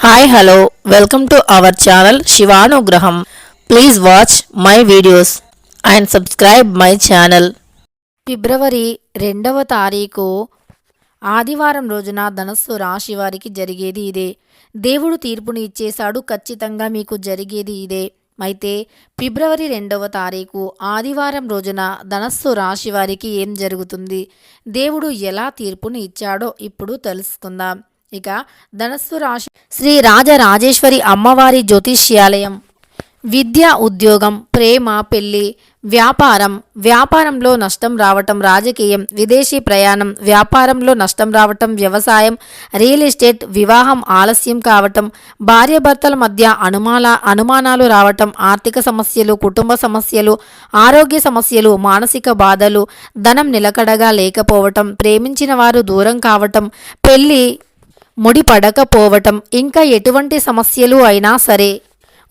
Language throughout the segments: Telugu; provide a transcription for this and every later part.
Hi hello welcome to our channel శివానుగ్రహం please watch my videos and subscribe my channel ఫిబ్రవరి రెండవ తారీఖు ఆదివారం రోజున ధనస్సు రాశి వారికి జరిగేది ఇదే. దేవుడు తీర్పుని ఇచ్చేశాడు ఖచ్చితంగా మీకు జరిగేది ఇదే. అయితే ఫిబ్రవరి రెండవ తారీఖు ఆదివారం రోజున ధనస్సు రాశి వారికి ఏం జరుగుతుంది? దేవుడు ఎలా తీర్పుని ఇచ్చాడో ఇప్పుడు తెలుసుకుందాం. ఇక ధనస్సు రాశి శ్రీ రాజరాజేశ్వరి అమ్మవారి జ్యోతిష్యాలయం. విద్య ఉద్యోగం ప్రేమ పెళ్ళి వ్యాపారం. వ్యాపారంలో నష్టం రావటం రాజకీయం. విదేశీ ప్రయాణం. వ్యాపారంలో నష్టం రావటం వ్యవసాయం. రియల్ ఎస్టేట్ వివాహం ఆలస్యం కావటం. భార్యాభర్తల మధ్య అనుమాన అనుమానాలు రావటం. ఆర్థిక సమస్యలు కుటుంబ సమస్యలు ఆరోగ్య సమస్యలు మానసిక బాధలు ధనం నిలకడగా లేకపోవటం. ప్రేమించిన వారు దూరం కావటం. పెళ్ళి ముడిపడకపోవటం ఇంకా ఎటువంటి సమస్యలు అయినా సరే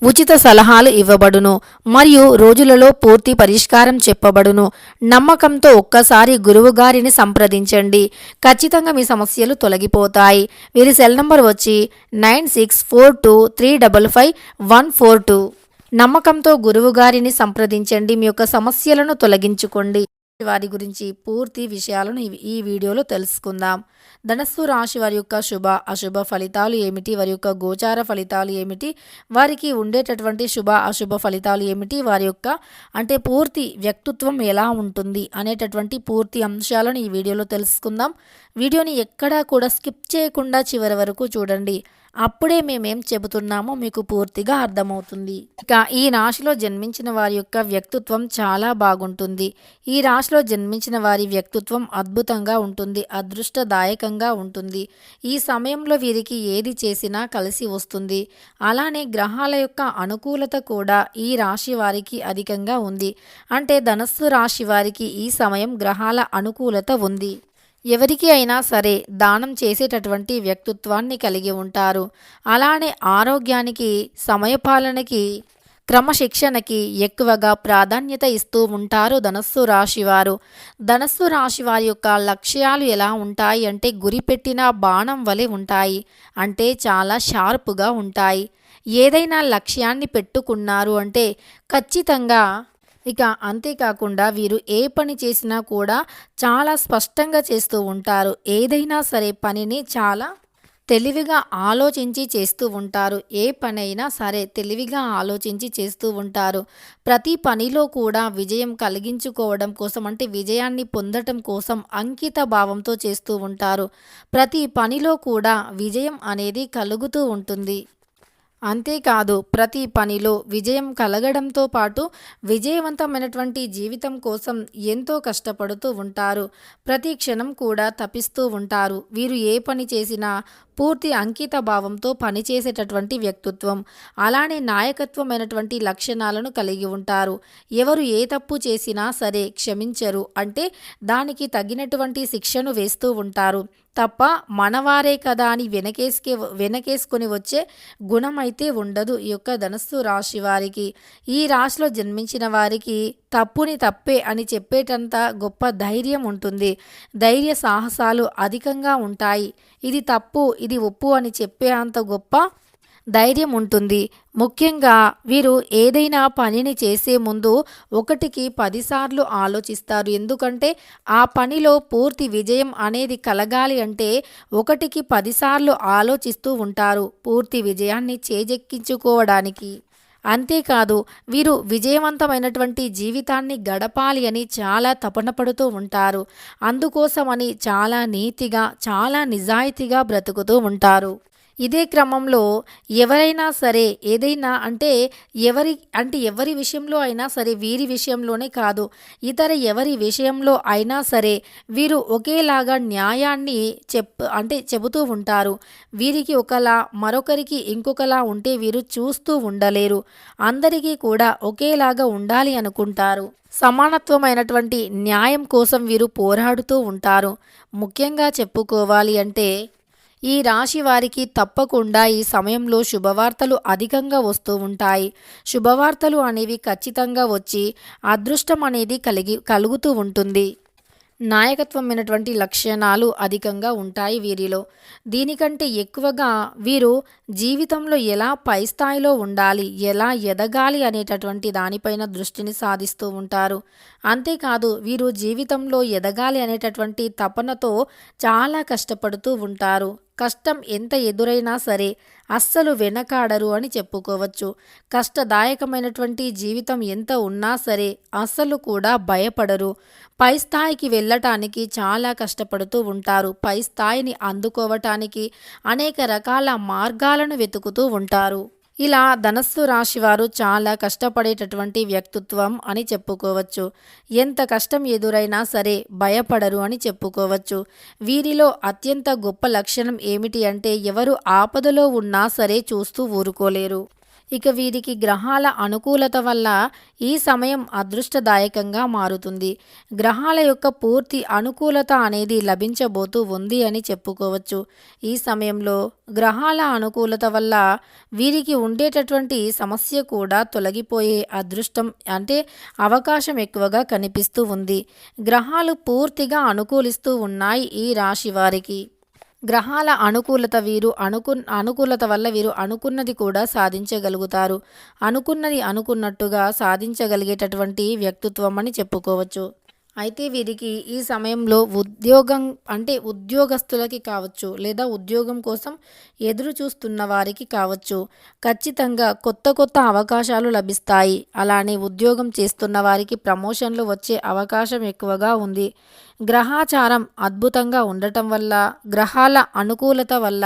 ఉచిత సలహాలు ఇవ్వబడును మరియు రోజులలో పూర్తి పరిష్కారం చెప్పబడును. నమ్మకంతో ఒక్కసారి గురువుగారిని సంప్రదించండి. ఖచ్చితంగా మీ సమస్యలు తొలగిపోతాయి. వీరి సెల్ నంబర్ వచ్చి nine six four two three double five one four two. నమ్మకంతో గురువుగారిని సంప్రదించండి. మీ యొక్క సమస్యలను తొలగించుకోండి. వారి గురించి పూర్తి విషయాలను ఈ- ఈ వీడియోలో తెలుసుకుందాం. ధనస్సు రాశి వారి యొక్క శుభ అశుభ ఫలితాలు ఏమిటి? వారి యొక్క గోచార ఫలితాలు ఏమిటి? వారికి ఉండేటటువంటి శుభ అశుభ ఫలితాలు ఏమిటి? వారి యొక్క అంటే పూర్తి వ్యక్తిత్వం ఎలా ఉంటుంది అనేటటువంటి పూర్తి అంశాలను ఈ వీడియోలో తెలుసుకుందాం. వీడియోని ఎక్కడా కూడా స్కిప్ చేయకుండా చివరి వరకు చూడండి. అప్పుడే మేమేం చెబుతున్నామో మీకు పూర్తిగా అర్థమవుతుంది. ఇక ఈ రాశిలో జన్మించిన వారి యొక్క వ్యక్తిత్వం చాలా బాగుంటుంది. ఈ రాశిలో జన్మించిన వారి వ్యక్తిత్వం అద్భుతంగా ఉంటుంది అదృష్టదాయకంగా ఉంటుంది. ఈ సమయంలో వీరికి ఏది చేసినా కలిసి వస్తుంది. అలానే గ్రహాల యొక్క అనుకూలత కూడా ఈ రాశి వారికి అధికంగా ఉంది. అంటే ధనస్సు రాశి వారికి ఈ సమయం గ్రహాల అనుకూలత ఉంది. ఎవరికి అయినా సరే దానం చేసేటటువంటి వ్యక్తిత్వాన్ని కలిగి ఉంటారు. అలానే ఆరోగ్యానికి సమయపాలనకి క్రమశిక్షణకి ఎక్కువగా ప్రాధాన్యత ఇస్తూ ఉంటారు ధనస్సు రాశివారు ధనస్సు రాశి వారి యొక్క లక్ష్యాలు ఎలా ఉంటాయి అంటే గురిపెట్టిన బాణం వలె ఉంటాయి. అంటే చాలా షార్ప్గా ఉంటాయి. ఏదైనా లక్ష్యాన్ని పెట్టుకున్నారు అంటే ఖచ్చితంగా ఇక అంతేకాకుండా వీరు ఏ పని చేసినా కూడా చాలా స్పష్టంగా చేస్తూ ఉంటారు. ఏదైనా సరే పనిని చాలా తెలివిగా ఆలోచించి చేస్తూ ఉంటారు. ఏ పనైనా సరే తెలివిగా ఆలోచించి చేస్తూ ఉంటారు. ప్రతి పనిలో కూడా విజయం కలిగించుకోవడం కోసం అంటే విజయాన్ని పొందటం కోసం అంకిత భావంతో చేస్తూ ఉంటారు. ప్రతి పనిలో కూడా విజయం అనేది కలుగుతూ ఉంటుంది. అంతేకాదు ప్రతి పనిలో విజయం కలగడంతో పాటు విజయవంతమైనటువంటి జీవితం కోసం ఎంతో కష్టపడుతూ ఉంటారు. ప్రతి క్షణం కూడా తపిస్తూ ఉంటారు. వీరు ఏ పని చేసినా పూర్తి అంకిత భావంతో పనిచేసేటటువంటి వ్యక్తిత్వం. అలానే నాయకత్వమైనటువంటి లక్షణాలను కలిగి ఉంటారు. ఎవరు ఏ తప్పు చేసినా సరే క్షమించరు. అంటే దానికి తగినటువంటి శిక్షను వేస్తూ ఉంటారు. తప్ప మనవారే కదా అని వెనకేసుకే వెనకేసుకొని వచ్చే గుణం అయితే ఉండదు ఈ యొక్క ధనస్సు రాశి వారికి. ఈ రాశిలో జన్మించిన వారికి తప్పుని తప్పే అని చెప్పేటంత గొప్ప ధైర్యం ఉంటుంది. ధైర్య సాహసాలు అధికంగా ఉంటాయి. ఇది తప్పు ఇది ఒప్పు అని చెప్పే అంత గొప్ప ధైర్యం ఉంటుంది. ముఖ్యంగా వీరు ఏదైనా పనిని చేసే ముందు ఒకటికి పదిసార్లు ఆలోచిస్తారు. ఎందుకంటే ఆ పనిలో పూర్తి విజయం అనేది కలగాలి అంటే ఒకటికి పదిసార్లు ఆలోచిస్తూ ఉంటారు పూర్తి విజయాన్ని చేజెక్కించుకోవడానికి. అంతేకాదు వీరు విజయవంతమైనటువంటి జీవితాన్ని గడపాలి అని చాలా తపన పడుతూ ఉంటారు. అందుకోసమని చాలా నీతిగా చాలా నిజాయితీగా బ్రతుకుతూ ఉంటారు. ఇదే క్రమంలో ఎవరైనా సరే ఏదైనా అంటే ఎవరి అంటే ఎవరి విషయంలో అయినా సరే వీరి విషయంలోనే కాదు ఇతర ఎవరి విషయంలో అయినా సరే వీరు ఒకేలాగా న్యాయాన్ని చెప్ అంటే చెబుతూ ఉంటారు. వీరికి ఒకలా మరొకరికి ఇంకొకలా ఉంటే వీరు చూస్తూ ఉండలేరు. అందరికీ కూడా ఒకేలాగా ఉండాలి అనుకుంటారు. సమానత్వమైనటువంటి న్యాయం కోసం వీరు పోరాడుతూ ఉంటారు. ముఖ్యంగా చెప్పుకోవాలి అంటే ఈ రాశి వారికి తప్పకుండా ఈ సమయంలో శుభవార్తలు అధికంగా వస్తూ ఉంటాయి. శుభవార్తలు అనేవి ఖచ్చితంగా వచ్చి అదృష్టం అనేది కలిగి కలుగుతూ ఉంటుంది. నాయకత్వమైనటువంటి లక్షణాలు అధికంగా ఉంటాయి వీరిలో. దీనికంటే ఎక్కువగా వీరు జీవితంలో ఎలా పై స్థాయిలో ఉండాలి ఎలా ఎదగాలి అనేటటువంటి దానిపైన దృష్టిని సాధిస్తూ ఉంటారు. అంతేకాదు వీరు జీవితంలో ఎదగాలి అనేటటువంటి తపనతో చాలా కష్టపడుతూ ఉంటారు. కష్టం ఎంత ఎదురైనా సరే అస్సలు వెనకాడరు అని చెప్పుకోవచ్చు. కష్టదాయకమైనటువంటి జీవితం ఎంత ఉన్నా సరే అస్సలు కూడా భయపడరు. పై స్థాయికి వెళ్ళటానికి చాలా కష్టపడుతూ ఉంటారు. పై స్థాయిని అందుకోవటానికి అనేక రకాల మార్గాలను వెతుకుతూ ఉంటారు. ఇలా ధనస్సు రాశి వారు చాలా కష్టపడేటటువంటి వ్యక్తిత్వం అని చెప్పుకోవచ్చు. ఎంత కష్టం ఎదురైనా సరే భయపడరు అని చెప్పుకోవచ్చు. వీరిలో అత్యంత గొప్ప లక్షణం ఏమిటి అంటే ఎవరు ఆపదలో ఉన్నా సరే చూస్తూ ఊరుకోలేరు. ఇక వీరికి గ్రహాల అనుకూలత వల్ల ఈ సమయం అదృష్టదాయకంగా మారుతుంది. గ్రహాల యొక్క పూర్తి అనుకూలత అనేది లభించబోతూ ఉంది అని చెప్పుకోవచ్చు. ఈ సమయంలో గ్రహాల అనుకూలత వల్ల వీరికి ఉండేటటువంటి సమస్య కూడా తొలగిపోయే అదృష్టం అంటే అవకాశం ఎక్కువగా కనిపిస్తూ ఉంది. గ్రహాలు పూర్తిగా అనుకూలిస్తూ ఉన్నాయి ఈ రాశి వారికి. గ్రహాల అనుకూలత వీరు అనుకు అనుకూలత వల్ల వీరు అనుకున్నది కూడా సాధించగలుగుతారు. అనుకున్నది అనుకున్నట్టుగా సాధించగలిగేటటువంటి వ్యక్తిత్వం అని చెప్పుకోవచ్చు. అయితే వీరికి ఈ సమయంలో ఉద్యోగం అంటే ఉద్యోగస్తులకి కావచ్చు లేదా ఉద్యోగం కోసం ఎదురు చూస్తున్న వారికి కావచ్చు ఖచ్చితంగా కొత్త కొత్త అవకాశాలు లభిస్తాయి. అలానే ఉద్యోగం చేస్తున్న వారికి ప్రమోషన్లు వచ్చే అవకాశం ఎక్కువగా ఉంది. గ్రహాచారం అద్భుతంగా ఉండటం వల్ల గ్రహాల అనుకూలత వల్ల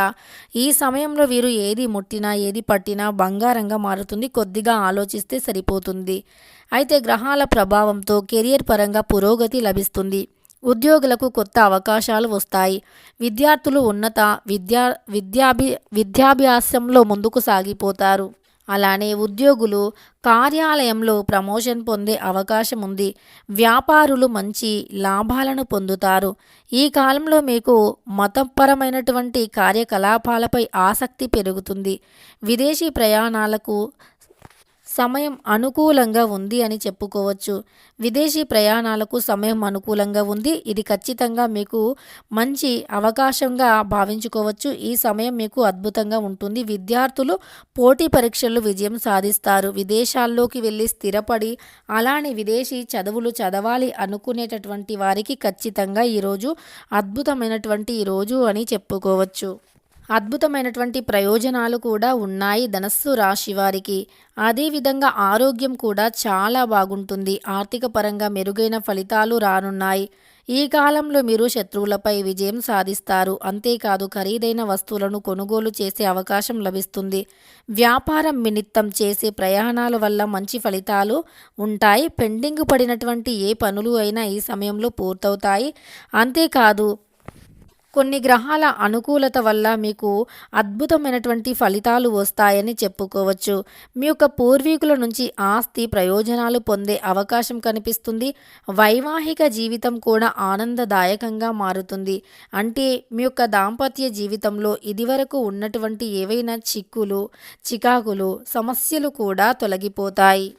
ఈ సమయంలో వీరు ఏది ముట్టినా ఏది పట్టినా బంగారంగా మారుతుంది కొద్దిగా ఆలోచిస్తే సరిపోతుంది. అయితే గ్రహాల ప్రభావంతో కెరియర్ పరంగా పురోగతి లభిస్తుంది. ఉద్యోగులకు కొత్త అవకాశాలు వస్తాయి. విద్యార్థులు ఉన్నత విద్యా విద్యాభి విద్యాభ్యాసంలో ముందుకు సాగిపోతారు. అలానే ఉద్యోగులు కార్యాలయంలో ప్రమోషన్ పొందే అవకాశం ఉంది. వ్యాపారులు మంచి లాభాలను పొందుతారు. ఈ కాలంలో మీకు మతపరమైనటువంటి కార్యకలాపాలపై ఆసక్తి పెరుగుతుంది. విదేశీ ప్రయాణాలకు సమయం అనుకూలంగా ఉంది అని చెప్పుకోవచ్చు. విదేశీ ప్రయాణాలకు సమయం అనుకూలంగా ఉంది. ఇది ఖచ్చితంగా మీకు మంచి అవకాశంగా భావించుకోవచ్చు. ఈ సమయం మీకు అద్భుతంగా ఉంటుంది. విద్యార్థులు పోటీ పరీక్షల్లో విజయం సాధిస్తారు. విదేశాల్లోకి వెళ్ళి స్థిరపడి అలానే విదేశీ చదువులు చదవాలి అనుకునేటటువంటి వారికి ఖచ్చితంగా ఈరోజు అద్భుతమైనటువంటి ఈరోజు అని చెప్పుకోవచ్చు. అద్భుతమైనటువంటి ప్రయోజనాలు కూడా ఉన్నాయి ధనస్సు రాశి వారికి. అదేవిధంగా ఆరోగ్యం కూడా చాలా బాగుంటుంది. ఆర్థిక పరంగా మెరుగైన ఫలితాలు రానున్నాయి. ఈ కాలంలో మీరు శత్రువులపై విజయం సాధిస్తారు. అంతేకాదు ఖరీదైన వస్తువులను కొనుగోలు చేసే అవకాశం లభిస్తుంది. వ్యాపారం నిమిత్తం చేసే ప్రయాణాల వల్ల మంచి ఫలితాలు ఉంటాయి. పెండింగ్ పడినటువంటి ఏ పనులు అయినా ఈ సమయంలో పూర్తవుతాయి. అంతేకాదు కొన్ని గ్రహాల అనుకూలత వల్ల మీకు అద్భుతమైనటువంటి ఫలితాలు వస్తాయని చెప్పుకోవచ్చు. మీ యొక్క పూర్వీకుల నుంచి ఆస్తి ప్రయోజనాలు పొందే అవకాశం కనిపిస్తుంది. వైవాహిక జీవితం కూడా ఆనందదాయకంగా మారుతుంది. అంటే మీ యొక్క దాంపత్య జీవితంలో ఇదివరకు ఉన్నటువంటి ఏవైనా చిక్కులు చికాకులు సమస్యలు కూడా తొలగిపోతాయి.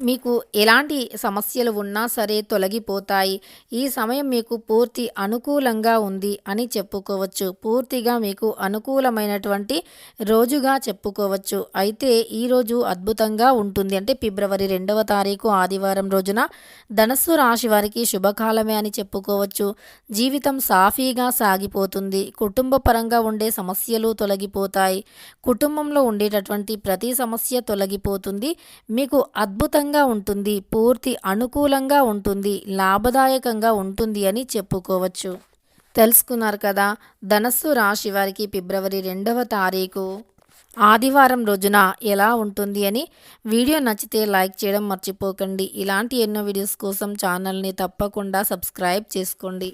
మీకు ఎలాంటి సమస్యలు ఉన్నా సరే తొలగిపోతాయి. ఈ సమయం మీకు పూర్తి అనుకూలంగా ఉంది అని చెప్పుకోవచ్చు. పూర్తిగా మీకు అనుకూలమైనటువంటి రోజుగా చెప్పుకోవచ్చు. అయితే ఈరోజు అద్భుతంగా ఉంటుంది. అంటే ఫిబ్రవరి రెండవ తారీఖు ఆదివారం రోజున ధనస్సు రాశి వారికి శుభకాలమే అని చెప్పుకోవచ్చు. జీవితం సాఫీగా సాగిపోతుంది. కుటుంబ పరంగా ఉండే సమస్యలు తొలగిపోతాయి. కుటుంబంలో ఉండేటటువంటి ప్రతి సమస్య తొలగిపోతుంది. మీకు అద్భుతంగా అనుకూలంగా ఉంటుంది పూర్తి అనుకూలంగా ఉంటుంది లాభదాయకంగా ఉంటుంది అని చెప్పుకోవచ్చు. తెలుసుకున్నారు కదా ధనస్సు రాశి వారికి ఫిబ్రవరి రెండవ తారీఖు ఆదివారం రోజున ఎలా ఉంటుంది అని వీడియో నచ్చితే లైక్ చేయడం మర్చిపోకండి. ఇలాంటి ఎన్నో వీడియోస్ కోసం ఛానల్ని తప్పకుండా సబ్స్క్రైబ్ చేసుకోండి.